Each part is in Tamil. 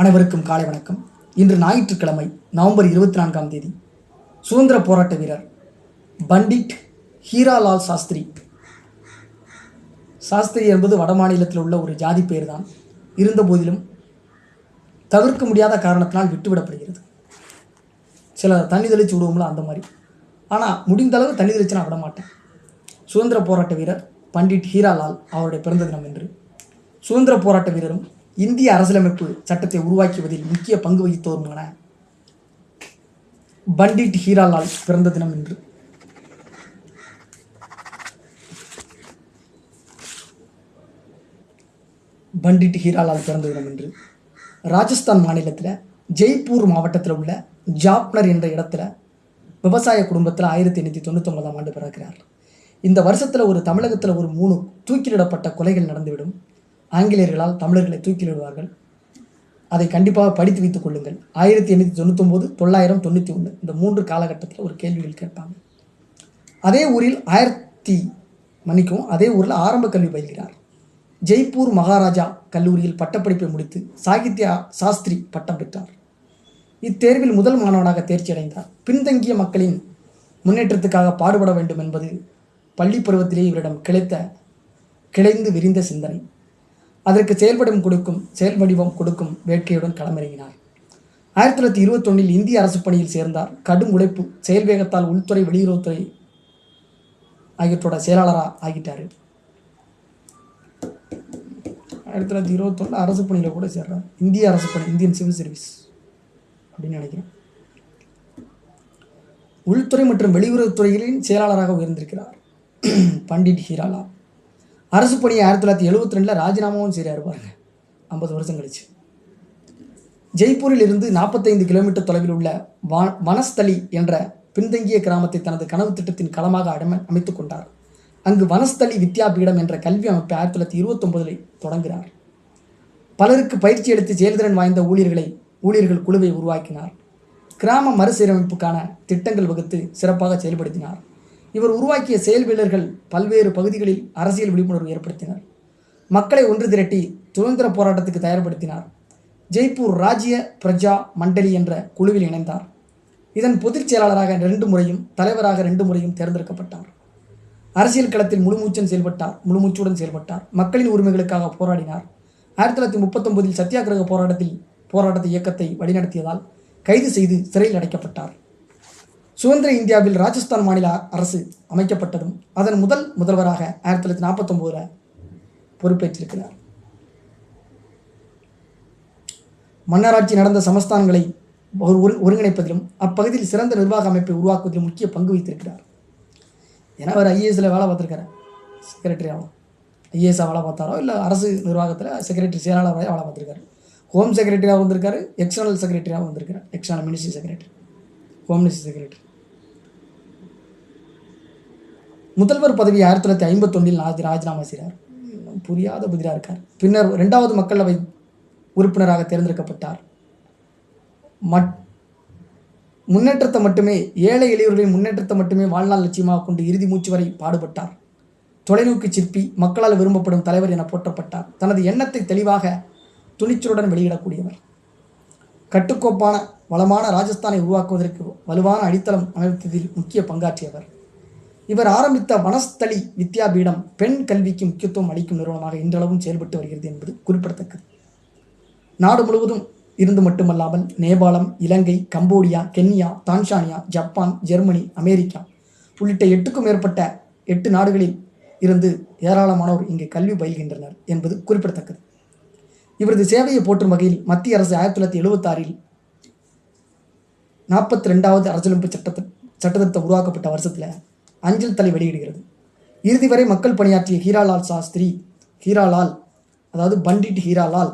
அனைவருக்கும் காலை வணக்கம். இன்று ஞாயிற்றுக்கிழமை நவம்பர் இருபத்தி நான்காம் தேதி சுதந்திர போராட்ட வீரர் பண்டிட் ஹீராலால் சாஸ்திரி. சாஸ்திரி என்பது வட மாநிலத்தில் உள்ள ஒரு ஜாதி பெயர் தான் இருந்த போதிலும் தவிர்க்க முடியாத காரணத்தினால் விட்டுவிடப்படுகிறது. சில தண்ணி தெளிச்சு விடுவோம்ல அந்த மாதிரி. ஆனால் முடிந்த அளவு தண்ணி தெளிச்சு நான் விட மாட்டேன் சுதந்திர போராட்ட வீரர் பண்டிட் ஹீராலால் அவருடைய பிறந்த தினம் என்று சுதந்திர போராட்ட வீரரும் இந்திய அரசியலமைப்பு சட்டத்தை உருவாக்குவதில் முக்கிய பங்கு வகித்தோருமான பண்டிட் ஹீராலால் பிறந்த தினம் என்று பண்டிட் ஹீராலால் பிறந்த தினம் என்று ராஜஸ்தான் மாநிலத்தில் ஜெய்ப்பூர் மாவட்டத்தில் உள்ள ஜாப்னர் என்ற இடத்துல விவசாய குடும்பத்தில் ஆயிரத்தி எண்ணூற்றி தொண்ணூத்தொன்பதாம் ஆண்டு பிறக்கிறார். இந்த வருஷத்தில் ஒரு தமிழகத்தில் ஒரு மூணு தூக்கிலிடப்பட்ட கொலைகள் நடந்துவிடும். ஆங்கிலேயர்களால் தமிழர்களை தூக்கிலிடுவார்கள். அதை கண்டிப்பாக படித்து வைத்துக் கொள்ளுங்கள். ஆயிரத்தி எண்ணூற்றி தொண்ணூத்தொம்போது தொள்ளாயிரம் தொண்ணூற்றி ஒன்று இந்த மூன்று காலகட்டத்தில் ஒரு கேள்விகள் கேட்பாங்க. அதே ஊரில் ஆயிரத்தி மன்னிக்கும் அதே ஊரில் ஆரம்ப கல்வி பயில்கிறார். ஜெய்ப்பூர் மகாராஜா கல்லூரியில் பட்டப்படிப்பை முடித்து சாகித்ய சாஸ்திரி பட்டம் பெற்றார். இத்தேர்வில் முதல் மாணவனாக தேர்ச்சி அடைந்தார் பின்தங்கிய மக்களின் முன்னேற்றத்துக்காக பாடுபட வேண்டும் என்பது பள்ளி பருவத்திலே இவரிடம் கிளைத்த கிளைந்து விரிந்த சிந்தனை. அதற்கு செயல்படும் கொடுக்கும் செயல் வடிவம் கொடுக்கும் வேட்கையுடன் களமிறங்கினார். ஆயிரத்தி தொள்ளாயிரத்தி இருபத்தொன்னில் இந்திய அரசு பணியில் சேர்ந்தார். கடும் உழைப்பு செயல் வேகத்தால் உள்துறை வெளியுறவுத்துறை ஆகியவற்றோட செயலாளராக ஆகிட்டார். ஆயிரத்தி தொள்ளாயிரத்தி இருபத்தொன்னில் அரசு பணியில் கூட சேர்றார். இந்திய அரசு பணி இந்தியன் சிவில் சர்வீஸ் அப்படின்னு நினைக்கிறேன். உள்துறை மற்றும் வெளியுறவுத்துறைகளின் செயலாளராக உயர்ந்திருக்கிறார். பண்டிட் ஹீராலா அரசு பணியை ஆயிரத்தி தொள்ளாயிரத்தி எழுபத்தி ரெண்டில் ராஜினாமாவும் செய்கிறார் பாருங்க. ஐம்பது வருஷம் கழிச்சு. ஜெய்ப்பூரில் இருந்து நாற்பத்தைந்து கிலோமீட்டர் தொலைவில் உள்ள வா வனஸ்தலி என்ற பின்தங்கிய கிராமத்தை தனது கனவு திட்டத்தின் களமாக அடம அமைத்துக் கொண்டார். அங்கு வனஸ்தலி வித்யாபீடம் என்ற கல்வி அமைப்பை ஆயிரத்தி தொள்ளாயிரத்தி இருபத்தொன்பதில் தொடங்குகிறார். பலருக்கு பயிற்சி எடுத்து செயல்திறன் வாய்ந்த ஊழியர்களை ஊழியர்கள் குழுவை உருவாக்கினார். கிராம மறுசீரமைப்புக்கான திட்டங்கள் வகுத்து சிறப்பாக செயல்படுத்தினார். இவர் உருவாக்கிய செயல் வீரர்கள் பல்வேறு பகுதிகளில் அரசியல் விழிப்புணர்வு ஏற்படுத்தினர். மக்களை ஒன்று திரட்டி சுதந்திர போராட்டத்துக்கு தயார்படுத்தினார். ஜெய்ப்பூர் ராஜ்ய பிரஜா மண்டலி என்ற குழுவில் இணைந்தார். இதன் பொதுச் செயலாளராக ரெண்டு முறையும் தலைவராக ரெண்டு முறையும் தேர்ந்தெடுக்கப்பட்டார். அரசியல் களத்தில் முழுமூச்சன் செயல்பட்டார் முழுமூச்சுடன் செயல்பட்டார். மக்களின் உரிமைகளுக்காக போராடினார். ஆயிரத்தி தொள்ளாயிரத்தி முப்பத்தொன்பதில் சத்தியாகிரக போராட்டத்தில் போராட்டத்தை இயக்கத்தை வழிநடத்தியதால் கைது செய்து சிறையில் அடைக்கப்பட்டார். சுதந்திர இந்தியாவில் ராஜஸ்தான் மாநில அரசு அமைக்கப்பட்டதும் அதன் முதல் முதல்வராக ஆயிரத்தி தொள்ளாயிரத்தி நாற்பத்தொம்போதில் பொறுப்பேற்றிருக்கிறார். மன்னராட்சி நடந்த சமஸ்தானங்களை ஒரு ஒருங்கிணைப்பதிலும் அப்பகுதியில் சிறந்த நிர்வாக அமைப்பை உருவாக்குவதிலும் முக்கிய பங்கு வைத்திருக்கிறார் ஏன்னா அவர் ஐஏஎஸ்ல வேலை பார்த்துருக்காரு. செக்ரட்டரி ஐஏஎஸ்ஸாக வேலை பார்த்தாரோ? இல்லை அரசு நிர்வாகத்தில் செக்ரட்டரி செயலாளராக வேலை பார்த்துருக்காரு. ஹோம் செக்ரட்டரியாக வந்திருக்காரு. எக்ஸ்டர்னல் செக்ரட்டரியாக வந்திருக்காரு external ministry secretary home ministry secretary முதல்வர் பதவி ஆயிரத்தி தொள்ளாயிரத்தி ஐம்பத்தொன்னில் ராஜ் ராஜினாமா செய்கிறார் புரியாத புதிராக இருக்கார். பின்னர் ரெண்டாவது மக்களவை உறுப்பினராக தேர்ந்தெடுக்கப்பட்டார். மட் முன்னேற்றத்தை மட்டுமே ஏழை எளியவர்களின் முன்னேற்றத்தை மட்டுமே வாழ்நாள் லட்சியமாக கொண்டு இறுதி மூச்சு வரை பாடுபட்டார். தொலைநோக்கு சிற்பி மக்களால் விரும்பப்படும் தலைவர் என போற்றப்பட்டார். தனது எண்ணத்தை தெளிவாக துணிச்சலுடன் வெளியிடக்கூடியவர். கட்டுக்கோப்பான வளமான ராஜஸ்தானை உருவாக்குவதற்கு வலுவான அடித்தளம் அமைத்ததில் முக்கிய பங்காற்றியவர். இவர் ஆரம்பித்த வனஸ்தலி வித்யாபீடம் பெண் கல்விக்கு முக்கியத்துவம் அளிக்கும் நிறுவனமாக இன்றளவும் செயல்பட்டு வருகிறது என்பது குறிப்பிடத்தக்கது. நாடு முழுவதும் இருந்து மட்டுமல்லாமல் நேபாளம் இலங்கை Cambodia Kenya Tanzania Japan Germany America உள்ளிட்ட எட்டுக்கும் மேற்பட்ட எட்டு நாடுகளில் இருந்து ஏராளமானோர் இங்கு கல்வி பயில்கின்றனர் என்பது குறிப்பிடத்தக்கது. இவரது சேவையை போற்றும் வகையில் மத்திய அரசு ஆயிரத்தி தொள்ளாயிரத்தி எழுபத்தாறில் நாற்பத்தி ரெண்டாவது அரசியலமைப்பு சட்டத்தை சட்டத்திருத்தம் உருவாக்கப்பட்ட வருஷத்தில் அஞ்சல் தலை வெளியிடுகிறது. இறுதி வரை மக்கள் பணியாற்றிய ஹீராலால் சாஸ்திரி ஹீராலால் அதாவது பண்டிட் ஹீராலால்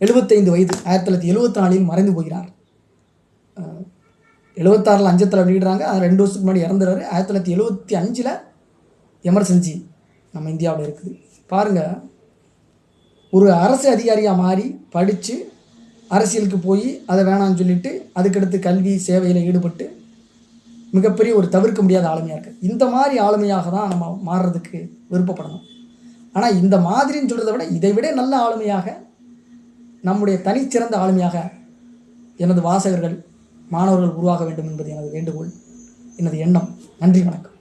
எழுபத்தைந்து வயது ஆயிரத்தி தொள்ளாயிரத்தி எழுபத்தி நாலில் மறைந்து போகிறார். எழுபத்தாறில் அஞ்சத்தில் வெளியிடுறாங்க. அது ரெண்டு வருஷத்துக்கு முன்னாடி இறந்துறாரு. ஆயிரத்தி தொள்ளாயிரத்தி எழுபத்தி அஞ்சில் எமர்ஜென்சி நம்ம இந்தியாவில் இருக்குது. பாருங்கள் ஒரு அரசு அதிகாரியாக மாறி படித்து அரசியலுக்கு போய் அதை வேணாம்னு சொல்லிட்டு அதுக்கடுத்து கல்வி சேவையில் ஈடுபட்டு மிகப்பெரிய ஒரு தவிர்க்க முடியாத ஆளுமையாக இருக்குது இந்த மாதிரி ஆளுமையாக தான் நம்ம மாறுறதுக்கு விருப்பப்படணும். ஆனால் இந்த மாதிரின்னு சொல்கிறத விட இதை விட நல்ல ஆளுமையாக நம்முடைய தனிச்சிறந்த ஆளுமையாக எனது வாசகர்கள் மாணவர்கள் உருவாக வேண்டும் என்பது எனது வேண்டுகோள். எனது எண்ணம். நன்றி வணக்கம்.